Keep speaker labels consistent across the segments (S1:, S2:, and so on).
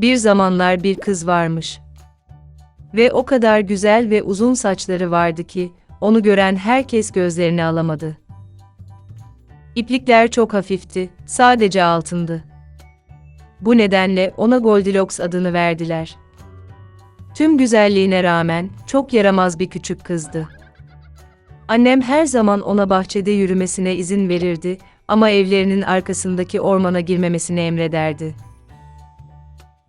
S1: Bir zamanlar bir kız varmış. Ve o kadar güzel ve uzun saçları vardı ki, onu gören herkes gözlerini alamadı. İplikler çok hafifti, sadece altındı. Bu nedenle ona Goldilocks adını verdiler. Tüm güzelliğine rağmen çok yaramaz bir küçük kızdı. Annem her zaman ona bahçede yürümesine izin verirdi ama evlerinin arkasındaki ormana girmemesini emrederdi.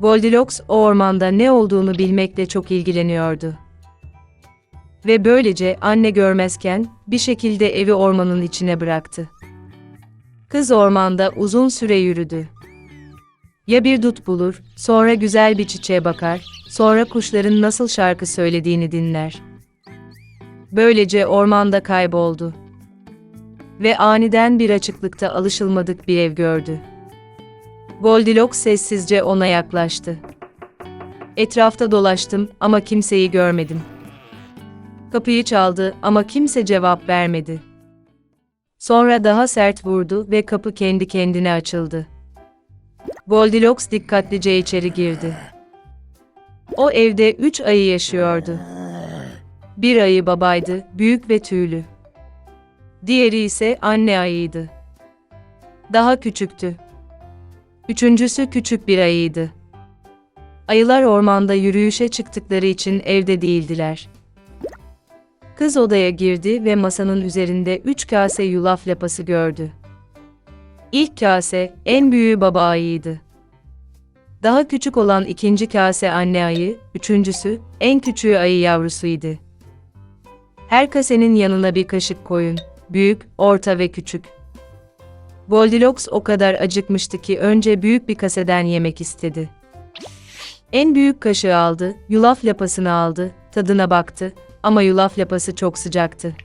S1: Goldilocks o ormanda ne olduğunu bilmekle çok ilgileniyordu. Ve böylece anne görmezken bir şekilde evi ormanın içine bıraktı. Kız ormanda uzun süre yürüdü. Ya bir dut bulur, sonra güzel bir çiçeğe bakar, sonra kuşların nasıl şarkı söylediğini dinler. Böylece ormanda kayboldu. Ve aniden bir açıklıkta alışılmadık bir ev gördü. Goldilocks sessizce ona yaklaştı. Etrafta dolaştım ama kimseyi görmedim. Kapıyı çaldı ama kimse cevap vermedi. Sonra daha sert vurdu ve kapı kendi kendine açıldı. Goldilocks dikkatlice içeri girdi. O evde üç ayı yaşıyordu. Bir ayı babaydı, büyük ve tüylü. Diğeri ise anne ayıydı. Daha küçüktü. Üçüncüsü küçük bir ayıydı. Ayılar ormanda yürüyüşe çıktıkları için evde değildiler. Kız odaya girdi ve masanın üzerinde üç kase yulaf lapası gördü. İlk kase, en büyüğü baba ayıydı. Daha küçük olan ikinci kase anne ayı, üçüncüsü, en küçüğü ayı yavrusuydu. Her kasenin yanına bir kaşık koyun, büyük, orta ve küçük. Goldilocks o kadar acıkmıştı ki önce büyük bir kaseden yemek istedi. En büyük kaşığı aldı, yulaf lapasını aldı, tadına baktı ama yulaf lapası çok sıcaktı.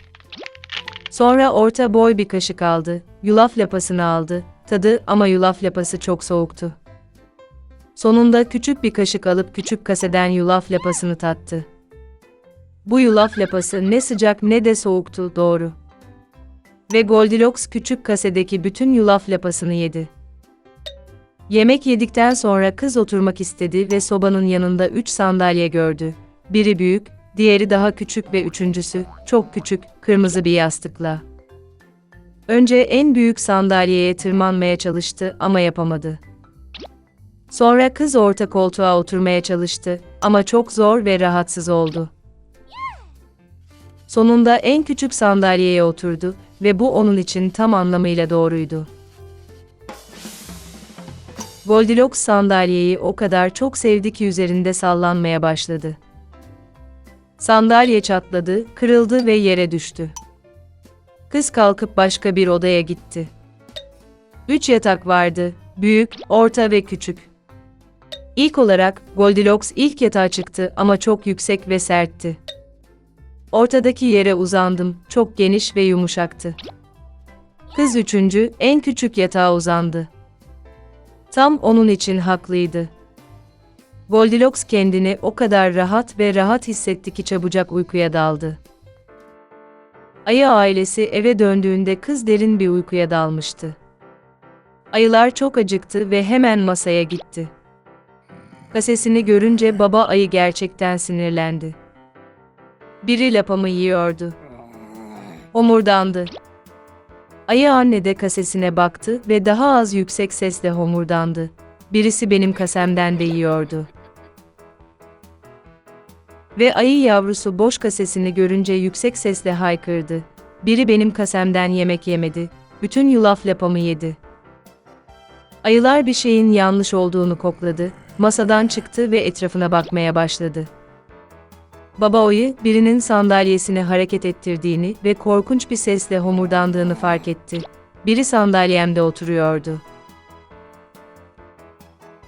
S1: Sonra orta boy bir kaşık aldı, yulaf lapasını aldı, tadı ama yulaf lapası çok soğuktu. Sonunda küçük bir kaşık alıp küçük kaseden yulaf lapasını tattı. Bu yulaf lapası ne sıcak ne de soğuktu, doğru. Ve Goldilocks küçük kasedeki bütün yulaf lapasını yedi. Yemek yedikten sonra kız oturmak istedi ve sobanın yanında üç sandalye gördü. Biri büyük, diğeri daha küçük ve üçüncüsü, çok küçük, kırmızı bir yastıkla. Önce en büyük sandalyeye tırmanmaya çalıştı ama yapamadı. Sonra kız orta koltuğa oturmaya çalıştı ama çok zor ve rahatsız oldu. Sonunda en küçük sandalyeye oturdu ve bu onun için tam anlamıyla doğruydu. Goldilocks sandalyeyi o kadar çok sevdi ki üzerinde sallanmaya başladı. Sandalye çatladı, kırıldı ve yere düştü. Kız kalkıp başka bir odaya gitti. Üç yatak vardı, büyük, orta ve küçük. İlk olarak Goldilocks ilk yatağa çıktı ama çok yüksek ve sertti. Ortadaki yere uzandım, çok geniş ve yumuşaktı. Kız üçüncü, en küçük yatağa uzandı. Tam onun için haklıydı. Goldilocks kendini o kadar rahat ve rahat hissetti ki çabucak uykuya daldı. Ayı ailesi eve döndüğünde kız derin bir uykuya dalmıştı. Ayılar çok acıktı ve hemen masaya gitti. Kasesini görünce baba ayı gerçekten sinirlendi. Biri lapamı yiyordu. Homurdandı. Ayı anne de kasesine baktı ve daha az yüksek sesle homurdandı. Birisi benim kasemden de yiyordu. Ve ayı yavrusu boş kasesini görünce yüksek sesle haykırdı. Biri benim kasemden yemek yemedi, bütün yulaf lapamı yedi. Ayılar bir şeyin yanlış olduğunu kokladı, masadan çıktı ve etrafına bakmaya başladı. Baba Oyu, birinin sandalyesini hareket ettirdiğini ve korkunç bir sesle homurdandığını fark etti. Biri sandalyemde oturuyordu.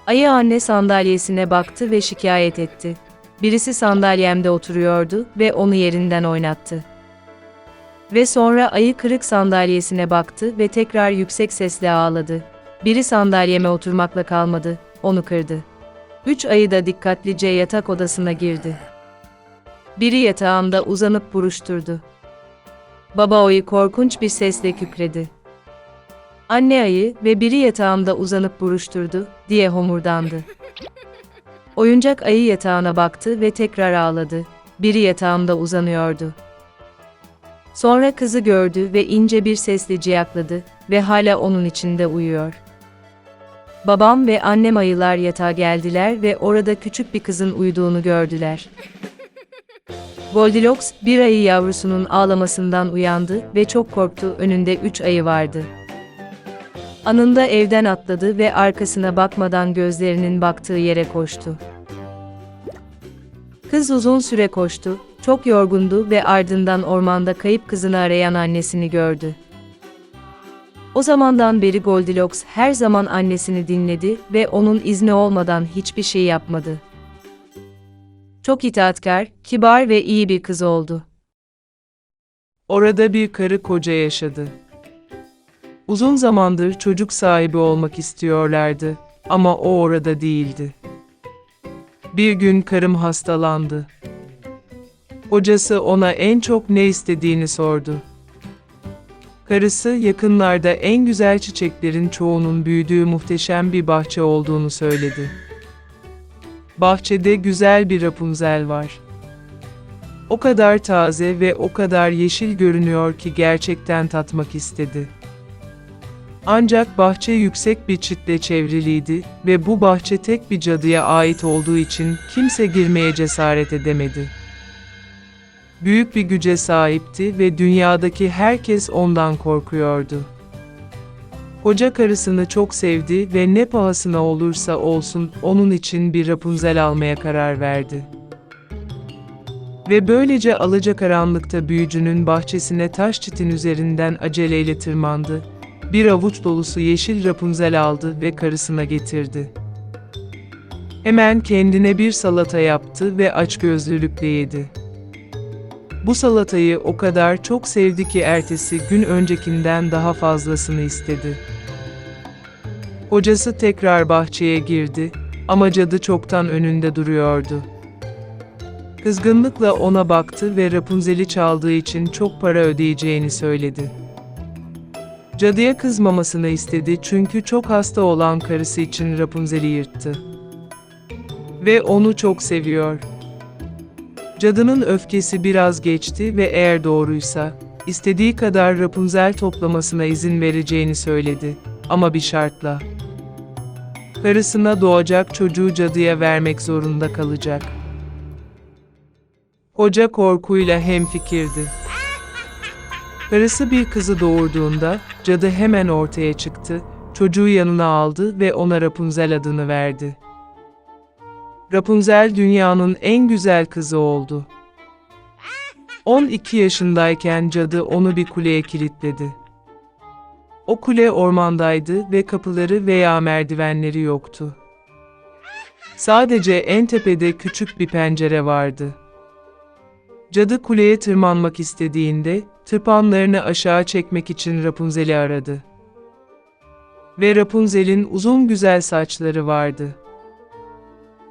S1: Ayı anne sandalyesine baktı ve şikayet etti. Birisi sandalyemde oturuyordu ve onu yerinden oynattı. Ve sonra ayı kırık sandalyesine baktı ve tekrar yüksek sesle ağladı. Biri sandalyeme oturmakla kalmadı, onu kırdı. Üç ayı da dikkatlice yatak odasına girdi. Biri yatağımda uzanıp buruşturdu. Baba ayı korkunç bir sesle kükredi. Anne ayı ve biri yatağımda uzanıp buruşturdu diye homurdandı. Oyuncak ayı yatağına baktı ve tekrar ağladı. Biri yatağımda uzanıyordu. Sonra kızı gördü ve ince bir sesle ciyakladı ve hala onun içinde uyuyor. Babam ve annem ayılar yatağa geldiler ve orada küçük bir kızın uyuduğunu gördüler. Goldilocks bir ayı yavrusunun ağlamasından uyandı ve çok korktu. Önünde üç ayı vardı. Anında evden atladı ve arkasına bakmadan gözlerinin baktığı yere koştu. Kız uzun süre koştu, çok yorgundu ve ardından ormanda kayıp kızını arayan annesini gördü. O zamandan beri Goldilocks her zaman annesini dinledi ve onun izni olmadan hiçbir şey yapmadı. Çok itaatkar, kibar ve iyi bir kız oldu.
S2: Orada bir karı koca yaşadı. Uzun zamandır çocuk sahibi olmak istiyorlardı ama o orada değildi. Bir gün karım hastalandı. Kocası ona en çok ne istediğini sordu. Karısı yakınlarda en güzel çiçeklerin çoğunun büyüdüğü muhteşem bir bahçe olduğunu söyledi. Bahçede güzel bir Rapunzel var. O kadar taze ve o kadar yeşil görünüyor ki gerçekten tatmak istedi. Ancak bahçe yüksek bir çitle çevriliydi ve bu bahçe tek bir cadıya ait olduğu için kimse girmeye cesaret edemedi. Büyük bir güce sahipti ve dünyadaki herkes ondan korkuyordu. Koca karısını çok sevdi ve ne pahasına olursa olsun onun için bir Rapunzel almaya karar verdi. Ve böylece alacakaranlıkta büyücünün bahçesine taş çitin üzerinden aceleyle tırmandı. Bir avuç dolusu yeşil Rapunzel aldı ve karısına getirdi. Hemen kendine bir salata yaptı ve açgözlülükle yedi. Bu salatayı o kadar çok sevdi ki ertesi gün öncekinden daha fazlasını istedi. Kocası tekrar bahçeye girdi ama cadı çoktan önünde duruyordu. Kızgınlıkla ona baktı ve Rapunzel'i çaldığı için çok para ödeyeceğini söyledi. Cadıya kızmamasını istedi çünkü çok hasta olan karısı için Rapunzel'i yırttı. Ve onu çok seviyor. Cadının öfkesi biraz geçti ve eğer doğruysa, istediği kadar Rapunzel toplamasına izin vereceğini söyledi. Ama bir şartla. Karısına doğacak çocuğu cadıya vermek zorunda kalacak. Hoca korkuyla hemfikirdi. Karısı bir kızı doğurduğunda, cadı hemen ortaya çıktı, çocuğu yanına aldı ve ona Rapunzel adını verdi. Rapunzel dünyanın en güzel kızı oldu. 12 yaşındayken cadı onu bir kuleye kilitledi. O kule ormandaydı ve kapıları veya merdivenleri yoktu. Sadece en tepede küçük bir pencere vardı. Cadı kuleye tırmanmak istediğinde, tırpanlarını aşağı çekmek için Rapunzel'i aradı. Ve Rapunzel'in uzun güzel saçları vardı.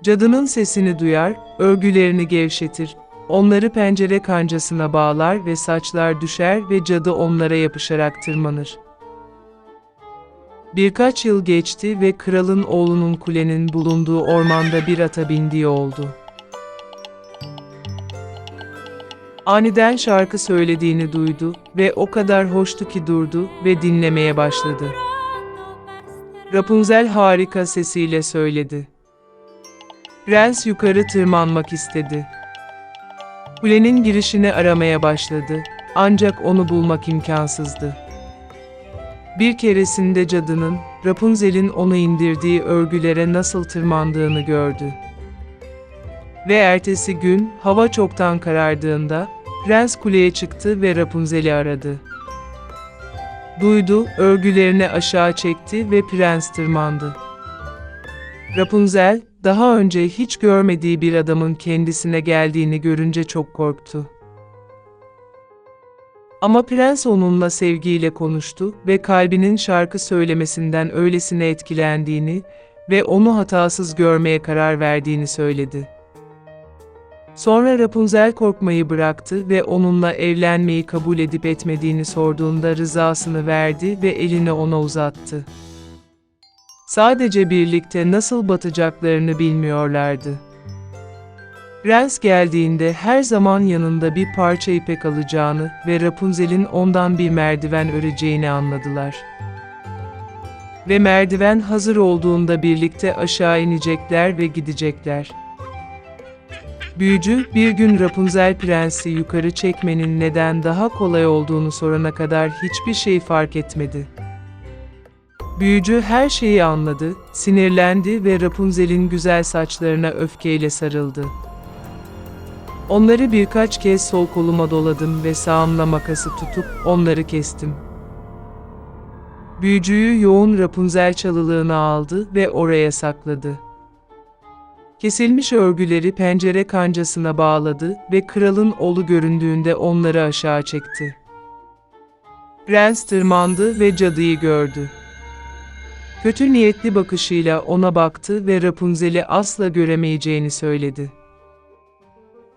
S2: Cadının sesini duyar, örgülerini gevşetir, onları pencere kancasına bağlar ve saçlar düşer ve cadı onlara yapışarak tırmanır. Birkaç yıl geçti ve kralın oğlunun kulenin bulunduğu ormanda bir ata bindiği oldu. Aniden şarkı söylediğini duydu ve o kadar hoştu ki durdu ve dinlemeye başladı. Rapunzel harika sesiyle söyledi. Prens yukarı tırmanmak istedi. Kulenin girişini aramaya başladı, ancak onu bulmak imkansızdı. Bir keresinde cadının, Rapunzel'in onu indirdiği örgülere nasıl tırmandığını gördü. Ve ertesi gün, hava çoktan karardığında, Prens kuleye çıktı ve Rapunzel'i aradı. Duydu, örgülerini aşağı çekti ve prens tırmandı. Rapunzel, daha önce hiç görmediği bir adamın kendisine geldiğini görünce çok korktu. Ama prens onunla sevgiyle konuştu ve kalbinin şarkı söylemesinden öylesine etkilendiğini ve onu hatasız görmeye karar verdiğini söyledi. Sonra Rapunzel korkmayı bıraktı ve onunla evlenmeyi kabul edip etmediğini sorduğunda rızasını verdi ve elini ona uzattı. Sadece birlikte nasıl batacaklarını bilmiyorlardı. Prens geldiğinde her zaman yanında bir parça ipek alacağını ve Rapunzel'in ondan bir merdiven öreceğini anladılar. Ve merdiven hazır olduğunda birlikte aşağı inecekler ve gidecekler. Büyücü bir gün Rapunzel prensi yukarı çekmenin neden daha kolay olduğunu sorana kadar hiçbir şey fark etmedi. Büyücü her şeyi anladı, sinirlendi ve Rapunzel'in güzel saçlarına öfkeyle sarıldı. Onları birkaç kez sol koluma doladım ve sağımla makası tutup onları kestim. Büyücüyü yoğun Rapunzel çalılığına aldı ve oraya sakladı. Kesilmiş örgüleri pencere kancasına bağladı ve kralın oğlu göründüğünde onları aşağı çekti. Prens tırmandı ve cadıyı gördü. Kötü niyetli bakışıyla ona baktı ve Rapunzel'i asla göremeyeceğini söyledi.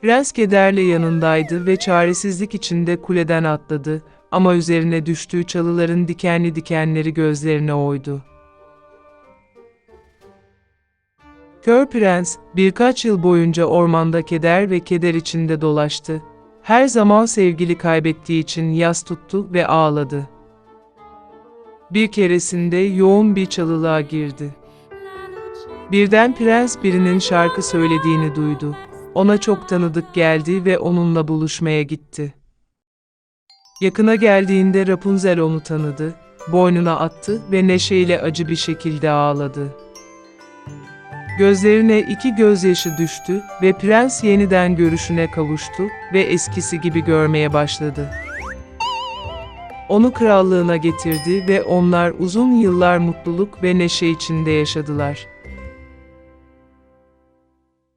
S2: Prens kederle yanındaydı ve çaresizlik içinde kuleden atladı ama üzerine düştüğü çalıların dikenli dikenleri gözlerine oydu. Kör Prens birkaç yıl boyunca ormanda keder ve keder içinde dolaştı. Her zaman sevgili kaybettiği için yas tuttu ve ağladı. Bir keresinde yoğun bir çalılığa girdi. Birden prens birinin şarkı söylediğini duydu. Ona çok tanıdık geldi ve onunla buluşmaya gitti. Yakına geldiğinde Rapunzel onu tanıdı, boynuna attı ve neşeyle acı bir şekilde ağladı. Gözlerine iki gözyaşı düştü ve prens yeniden görüşüne kavuştu ve eskisi gibi görmeye başladı. Onu krallığına getirdi ve onlar uzun yıllar mutluluk ve neşe içinde yaşadılar.